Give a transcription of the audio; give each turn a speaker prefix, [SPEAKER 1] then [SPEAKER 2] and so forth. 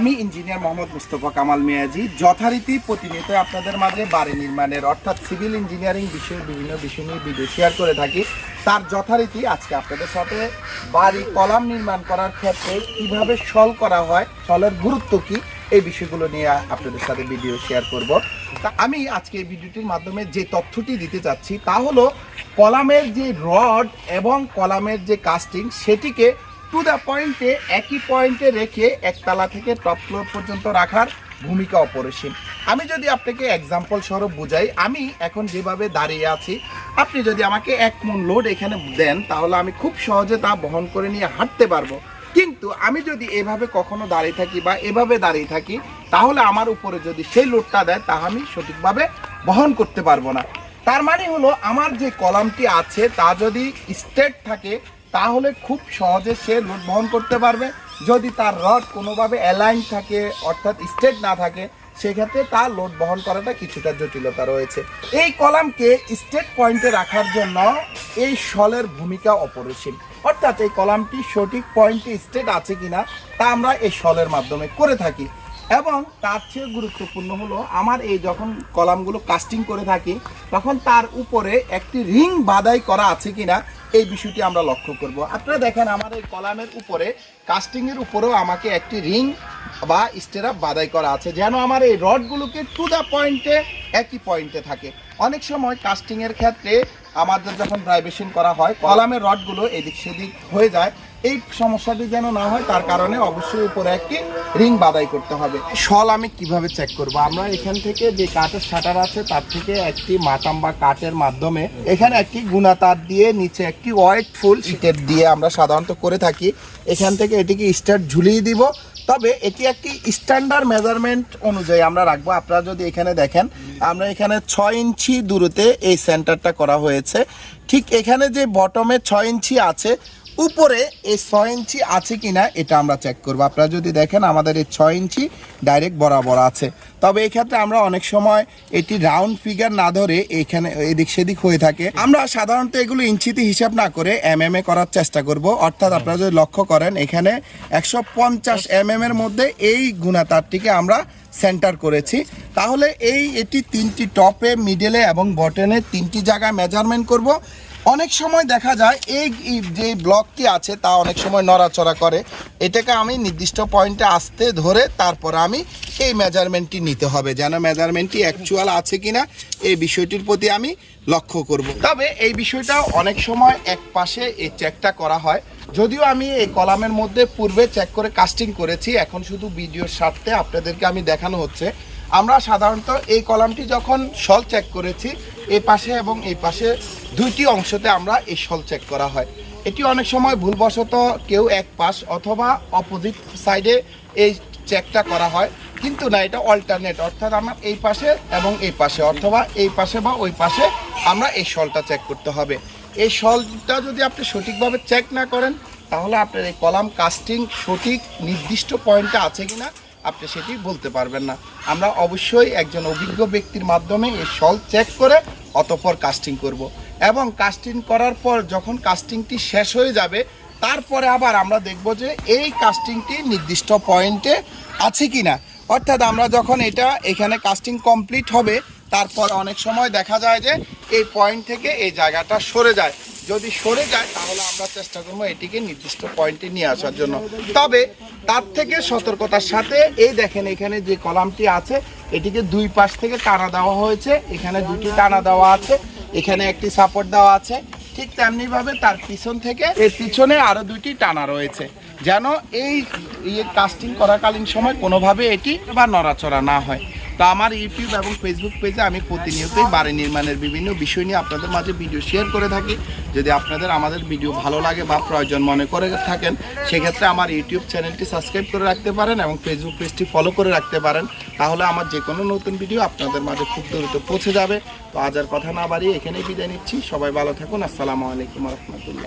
[SPEAKER 1] আমি ইঞ্জিনিয়ার মোহাম্মদ মুস্তফা কামাল মিয়াজি, যথারীতি প্রতিনিয়ত আপনাদের মাঝে বাড়ি নির্মাণের, অর্থাৎ সিভিল ইঞ্জিনিয়ারিং বিষয়ে বিভিন্ন বিষয় নিয়ে ভিডিও শেয়ার করে থাকি। তার যথারীতি আজকে আপনাদের সাথে বাড়ি কলাম নির্মাণ করার ক্ষেত্রে কীভাবে সল করা হয় সলের গুরুত্ব কি, এই বিষয়গুলো নিয়ে আপনাদের সাথে ভিডিও শেয়ার করব। তা আমি আজকে এই ভিডিওটির মাধ্যমে যে তথ্যটি দিতে চাচ্ছি তা হলো, কলামের যে রড এবং কলামের যে কাস্টিং সেটিকে টু দ্য পয়েন্টে একই পয়েন্টে রেখে একতলা থেকে টপ ফ্লোর পর্যন্ত রাখার ভূমিকা অপরিসীম। আমি যদি আপনাকে এক্সাম্পল স্বরূপ বুঝাই, আমি এখন যেভাবে দাঁড়িয়ে আছি, আপনি যদি আমাকে এক মন লোড এখানে দেন, তাহলে আমি খুব সহজে তা বহন করে নিয়ে হাঁটতে পারব। কিন্তু আমি যদি এভাবে কখনো দাঁড়িয়ে থাকি বা এভাবে দাঁড়িয়ে থাকি, তাহলে আমার উপরে যদি সেই লোডটা দেয় তা আমি সঠিকভাবে বহন করতে পারব না। তার মানে হলো, আমার যে কলামটি আছে, তা যদি স্ট্রেট থাকে তাহলে খুব সহজে সে লোড বহন করতে পারবে। যদি তার রড কোনোভাবে অ্যালাইন থাকে, অর্থাৎ স্ট্রেট না থাকে, সেক্ষেত্রে তার লোড বহন করাটা কিছুটা জটিলতা রয়েছে। এই কলামকে স্টেট পয়েন্টে রাখার জন্য এই শলের ভূমিকা অপরিসীম। অর্থাৎ এই কলামটি সঠিক পয়েন্টে স্টেট আছে কিনা, তা আমরা এই শলের মাধ্যমে করে থাকি। এবং তার চেয়ে গুরুত্বপূর্ণ হলো, আমার এই যখন কলামগুলো কাস্টিং করে থাকি, তখন তার উপরে একটি রিং বাদাই করা আছে কিনা, এই বিষয়টি আমরা লক্ষ্য করব। আপনারা দেখেন, আমার এই কলামের উপরে কাস্টিংয়ের উপরেও আমাকে একটি রিং বা স্টেরাপ বাদাই করা আছে, যেন আমার এই রডগুলোকে টু দ্য পয়েন্টে একই পয়েন্টে থাকে। অনেক সময় কাস্টিংয়ের ক্ষেত্রে আমাদের যখন ড্রাইভেশন করা হয়, কলামের রডগুলো এদিক সেদিক হয়ে যায় এই সমস্যাটি যেন না হয়, তার কারণে অবশ্যই উপরে একটি রিং বাদাই করতে হবে। শল আমি কীভাবে চেক করব? আমরা এখান থেকে যে কাঠের শাটার আছে, তার থেকে একটি মাটাম বা কাঠের মাধ্যমে এখানে একটি গুণা তার দিয়ে নিচে একটি হোয়াইট ফুল শিটের দিয়ে আমরা সাধারণত করে থাকি। এখান থেকে এটিকে স্টার্ট ঝুলিয়ে দিব। তবে এটি একটি স্ট্যান্ডার্ড মেজারমেন্ট অনুযায়ী আমরা রাখব। আপনারা যদি এখানে দেখেন, আমরা এখানে ছয় ইঞ্চি দূরতে এই সেন্টারটা করা হয়েছে। ঠিক এখানে যে বটমে ছয় ইঞ্চি আছে উপরে এই ছয় ইঞ্চি আছে কি না এটা আমরা চেক করব। আপনারা যদি দেখেন, আমাদের এই ছয় ইঞ্চি ডাইরেক্ট বরাবর আছে। তবে এই ক্ষেত্রে আমরা অনেক সময় এটি রাউন্ড ফিগার না ধরে এখানে এদিক সেদিক হয়ে থাকে। আমরা সাধারণত এগুলো ইঞ্চিতে হিসাব না করে এম এম এ করার চেষ্টা করব। অর্থাৎ আপনারা যদি লক্ষ্য করেন, এখানে একশো পঞ্চাশ এম এম এর মধ্যে এই গুণাতারটিকে আমরা সেন্টার করেছি। তাহলে এই এটি তিনটি টপে মিডলে এবং বটনে তিনটি জায়গায় মেজারমেন্ট করব। অনেক সময় দেখা যায় এই যে ব্লকটি আছে, তা অনেক সময় নড়াচড়া করে। এটাকে আমি নির্দিষ্ট পয়েন্টে আসতে ধরে তারপর আমি এই মেজারমেন্টটি নিতে হবে, যেন মেজারমেন্টটি অ্যাকচুয়াল আছে কিনা এই বিষয়টির প্রতি আমি লক্ষ্য করব। তবে এই বিষয়টা অনেক সময় এক পাশে এই চেকটা করা হয়। যদিও আমি এই কলামের মধ্যে পূর্বে চেক করে কাস্টিং করেছি, এখন শুধু ভিডিওর স্বার্থে আপনাদেরকে আমি দেখানো হচ্ছে। আমরা সাধারণত এই কলামটি যখন সল চেক করেছি এই পাশে এবং এই পাশে দুইটি অংশতে আমরা এই সল চেক করা হয়। এটি অনেক সময় ভুলবশত কেউ এক পাশ অথবা অপোজিট সাইডে এই চেকটা করা হয়। কিন্তু না, এটা অল্টারনেট অর্থাৎ আমার এই পাশে এবং এই পাশে, অথবা এই পাশে বা ওই পাশে আমরা এই সলটা চেক করতে হবে। এই সলটা যদি আপনি সঠিকভাবে চেক না করেন, তাহলে আপনার এই কলাম কাস্টিং সঠিক নির্দিষ্ট পয়েন্টে আছে কিনা, আপনি সেটি বলতে পারবেন না। আমরা অবশ্যই একজন অভিজ্ঞ ব্যক্তির মাধ্যমে এই সল চেক করে অতঃপর কাস্টিং করব। এবং কাস্টিং করার পর যখন কাস্টিংটি শেষ হয়ে যাবে, তারপরে আবার আমরা দেখব যে এই কাস্টিংটি নির্দিষ্ট পয়েন্টে আছে কিনা। অর্থাৎ আমরা যখন এটা এখানে কাস্টিং কমপ্লিট হবে, তারপর অনেক সময় দেখা যায় যে এই পয়েন্ট থেকে এই জায়গাটা সরে যায়। যদি সরে যায়, তাহলে আমরা চেষ্টা করব এটিকে নির্দিষ্ট পয়েন্টে নিয়ে আসার জন্য। তবে তার থেকে সতর্কতার সাথে এই দেখেন এখানে যে কলামটি আছে, এটিকে দুই পাশ থেকে টানা দেওয়া হয়েছে। এখানে দুটি টানা দেওয়া আছে। এখানে একটি সাপোর্ট দেওয়া আছে। ঠিক তেমনিভাবে তার পিছন থেকে এর পিছনে আরও দুইটি টানা রয়েছে। যেন এই ইয়ে কাস্টিং করাকালীন সময় কোনোভাবে এটি বা নড়াচড়া না হয়। তো আমার ইউটিউব এবং ফেসবুক পেজে আমি প্রতিনিয়তই বাড়ি নির্মাণের বিভিন্ন বিষয় নিয়ে আপনাদের মাঝে ভিডিও শেয়ার করে থাকি। যদি আপনাদের আমাদের ভিডিও ভালো লাগে বা প্রয়োজন মনে করে থাকেন, সেক্ষেত্রে আমার ইউটিউব চ্যানেলটি সাবস্ক্রাইব করে রাখতে পারেন এবং ফেসবুক পেজটি ফলো করে রাখতে পারেন। তাহলে আমার যে কোনো নতুন ভিডিও আপনাদের মাঝে খুব দ্রুত পৌঁছে যাবে। তো আজ আর কথা না বাড়িয়ে এখানেই বিদায় নিচ্ছি। সবাই ভালো থাকুন। আসসালামু আলাইকুম রহমতুল্লাহ।